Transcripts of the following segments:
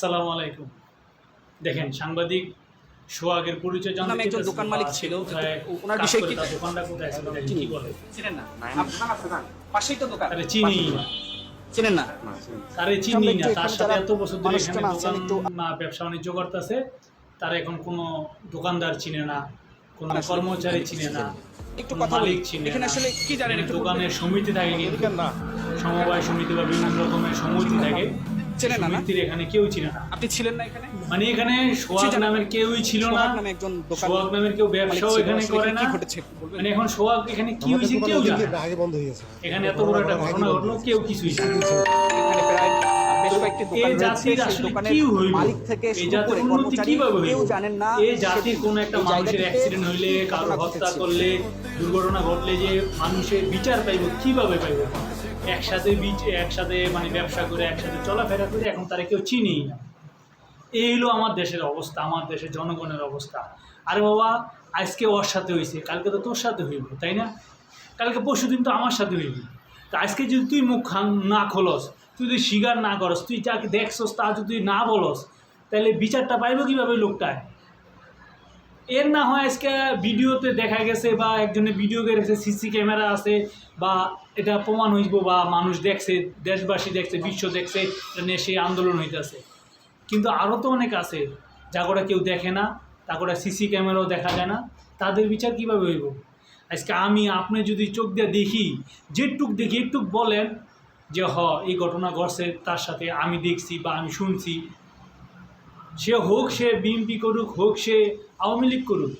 আসসালামু আলাইকুম। দেখেন সাংবাদিক সোহাগের পরিচয় জানতে নামে একজন দোকান মালিক ছিল। ওনার বিষয়ে কি- তার দোকানটা কোথায় ছিল কি বলে? চিনেন না। পাশেই তো দোকান। আরে চিনি চিনেন না? তারে চিনি না। তার সাথে এত বছর ধরে এখানে দোকান না ব্যবসা বাণিজ্য করতেছে তারা এখন কোনো দোকানদার চিনে না কোনো কর্মচারী চিনে না একটু কথা বলি। এখানে আসলে কি জানেন? একটু দোকানের সমিতি থাকে কিন্তু সমবায় সমিতি বা বিভিন্ন রকমের সমিতি থাকে। চেনেন না এখানে কেউ চিনে না। আপনি ছিলেন না এখানে? মানে এখানে সোহাগ নামের কেউই ছিল না। সোহাগ নামে একজন দোকান সোহাগ নামের কেউ ব্যবসাও এখানে করে কি না ঘটেছে মানে এখন সোহাগ এখানে কি হয়েছে কেউ জানে না। আগে বন্ধ হয়ে গেছে। এখানে এত বড় একটা ঘটনা ঘটলো কেউ কিছুই জানে না। এখানে প্রায় বেশ কয়েকটি দোকান রয়েছে সেই দোকানের মালিক থেকে শুরু করে কর্মচারী কীভাবে হইব কেউ জানেন না। এই জাতির কোন একটা মানুষের অ্যাক্সিডেন্ট হইলে কারও হত্যা করলে দুর্ঘটনা ঘটলে যে মানুষের বিচার পাইব কীভাবে পাইব? একসাথে বিচ- একসাথে মানে ব্যবসা করে, একসাথে চলাফেরা করে এখন তারা কেউ চিনেই না। এই হলো আমার দেশের অবস্থা, আমার দেশের জনগণের অবস্থা। আরে বাবা, আজকে ওর সাথে হয়েছে কালকে তো তোর সাথে হইব, তাই না? কালকে পরশু দিন তো আমার সাথে হইবি। তা আজকে যদি তুই মুখ না খোলস, তুই যদি স্বীকার না করস, তুই যাকে দেখছস তা যদি না বলস, তাহলে বিচারটা পাইব কীভাবে লোকটায়? এর না হয় আজকে ভিডিওতে দেখা গেছে বা একজনের ভিডিও গেছে সিসি ক্যামেরা আছে বা এটা প্রমাণ হইব বা মানুষ দেখছে, দেশবাসী দেখছে, বিশ্ব দেখছে, এটা নিয়ে সেই আন্দোলন হইতেছে। কিন্তু আরও তো অনেক আছে, যা করে কেউ দেখে না, তা করে সিসি ক্যামেরাও দেখা যায় না। তাদের বিচার কীভাবে হইব? আজকে আমি, আপনি যদি চোখ দিয়ে দেখি, যেটুক দেখি একটুক বলেন যে, হ, এই ঘটনা ঘটছে, তার সাথে আমি দেখছি বা আমি শুনছি। সে হোক সে বিএনপি করুক, হোক সে আওয়ামী লীগ করুক,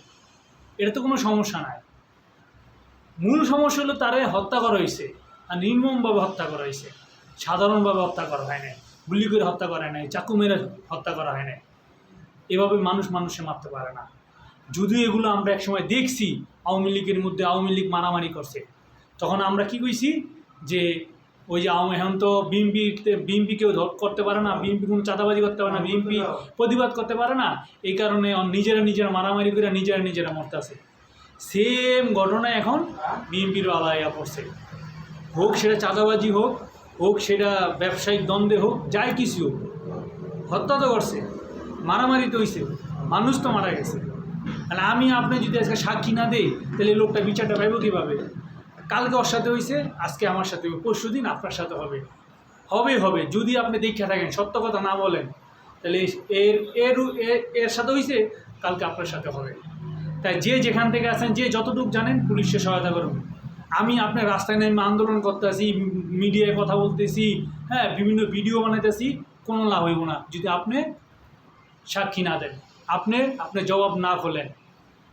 এটা তো কোনো সমস্যা নাই। মূল সমস্যা হলো তারে হত্যা করা হয়েছে, আর নির্মমভাবে হত্যা করা হয়েছে। সাধারণভাবে হত্যা করা হয় নাই গুলি করে হত্যা করা হয় নাই, চাকু মেরে হত্যা করা হয় নাই। এভাবে মানুষ মানুষে মারতে পারে না। যদিও এগুলো আমরা একসময় দেখছি, আওয়ামী লীগের মধ্যে আওয়ামী লীগ মারামারি করছে। তখন আমরা কি কইছি যে ওই যে আওয়ামী এখন তো বিএমপিতে বিএমপি কেউ ধর করতে পারে না বিএমপি কোনো চাঁদাবাজি করতে পারে না বিএমপি প্রতিবাদ করতে পারে না এই কারণে নিজেরা নিজেরা মারামারি করে নিজেরা নিজেরা মরতেছে সেম ঘটনা এখন বিএনপিরও আলাদা পড়ছে হোক সেটা চাঁদাবাজি হোক হোক সেটা ব্যবসায়িক দ্বন্দ্বে হোক যাই কিছু হোক হত্যা তো করছে মারামারি তো হয়েছে মানুষ তো মারা গেছে। আর আমি আপনি যদি আজকে সাক্ষী না দেই তাহলে লোকটা বিচারটা পাইব কীভাবে? কালকে ওর সাথে হয়েছে আজকে আমার সাথে হবে পরশু দিন আপনার সাথে হবে। হবে হবে, যদি আপনি দীক্ষা থাকেন, সত্য কথা না বলেন, তাহলে এর এর, এর- সাথে হয়েছে কালকে আপনার সাথে হবে। তাই যে যেখান থেকে আসেন যে যতটুকু জানেন পুলিশকে সহায়তা করুন। আমি আপনার রাস্তায় নেমে আন্দোলন করতে আসি মিডিয়ায় কথা বলতেছি হ্যাঁ বিভিন্ন ভিডিও বানাইতেছি, কোনো লাভ হইব না। যদি আপনি সাক্ষী না দেন, আপনি আপনি জবাব না খোলেন,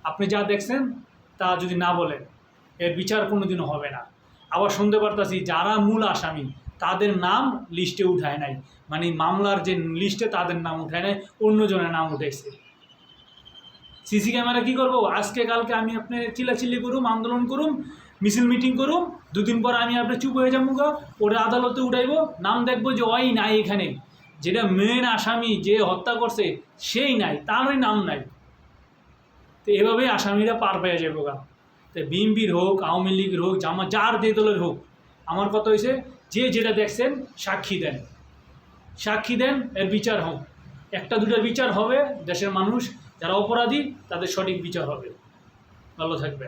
আপনি যা দেখছেন, তা যদি না বলেন এর বিচার কোনোদিনও হবে না। আবার শুনতে পারতাছি যারা মূল আসামি, তাদের নাম লিস্টে উঠায় নাই। মানে মামলার যে লিস্টে তাদের নাম উঠায় নাই, অন্যজনের নাম উঠেছে সিসি ক্যামেরা কি করব? আজকে কালকে আমি আপনি চিল্লাচিল্লি করুম, আন্দোলন করুম, মিছিল মিটিং করুম, দুদিন পর আমি আপনি চুপ হয়ে যাব গা ওরা আদালতে উঠাইব, নাম দেখব যে ওই নাই এখানে। যেটা মেন আসামি যে হত্যা করছে, সেই নাই, তারই নাম নাই। তো এভাবেই আসামিরা পার পেয়ে যাব গা। বিএনপির হোক, আওয়ামী লীগের হোক, জামা যার দে দলের হোক, আমার কথা হয়েছে যে যেটা দেখছেন, সাক্ষী দেন। সাক্ষী দেন, এর বিচার হোক। একটা দুটার বিচার হবে, দেশের মানুষ, যারা অপরাধী, তাদের সঠিক বিচার হবে। ভালো থাকবে